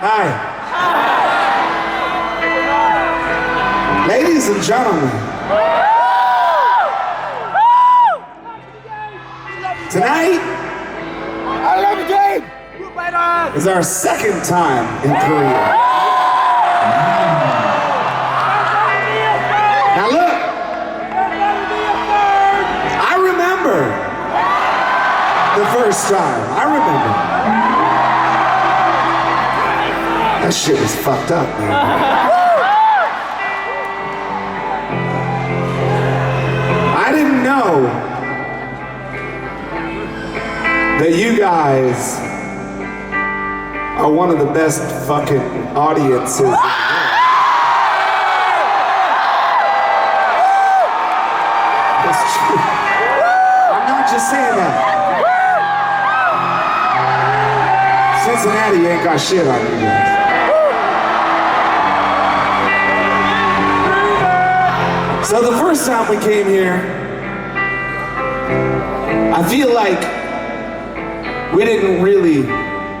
Hi. Ladies and gentlemen, tonight I love you, Dave. is our second time in Korea. Now look, I remember the first time. I remember. That shit was fucked up, man. I didn't know that you guys are one of the best fucking audiences. in the world. I'm not just saying that. Cincinnati ain't got shit on you guys. So the first time we came here, I feel like we didn't really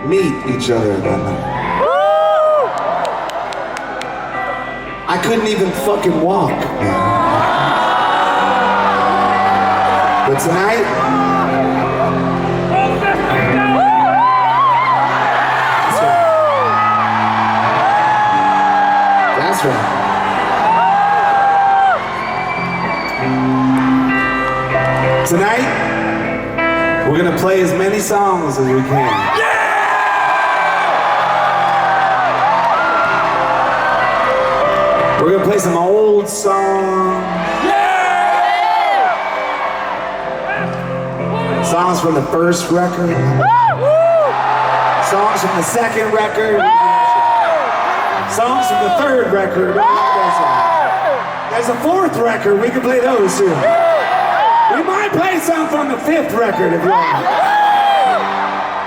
meet each other that night. I couldn't even fucking walk. man. But tonight, that's right. Tonight, we're gonna play as many songs as we can. Yeah! We're gonna play some old songs. Songs from the first record. Songs from the second record. Songs from the third record. There's a fourth record. We can play those too. From the fifth record if you want.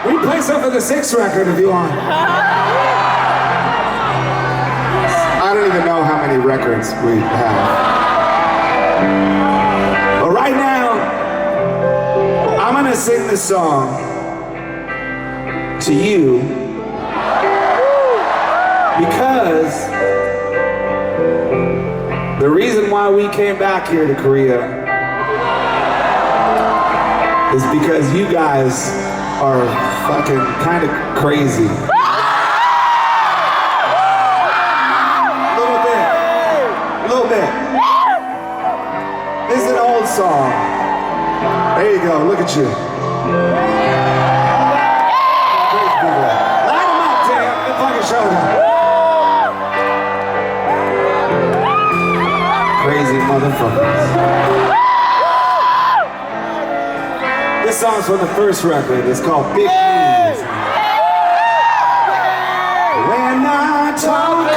We play some from the sixth record if you want. I don't even know how many records we have. But right now, I'm gonna sing this song to you because the reason why we came back here to Korea is because you guys are fucking kind of crazy. A little bit. A little bit. This is an old song. There you go. Look at you. Light 'em up, damn. Good fucking show. Crazy motherfuckers. This song's from the first record. It's called Big News. When I talk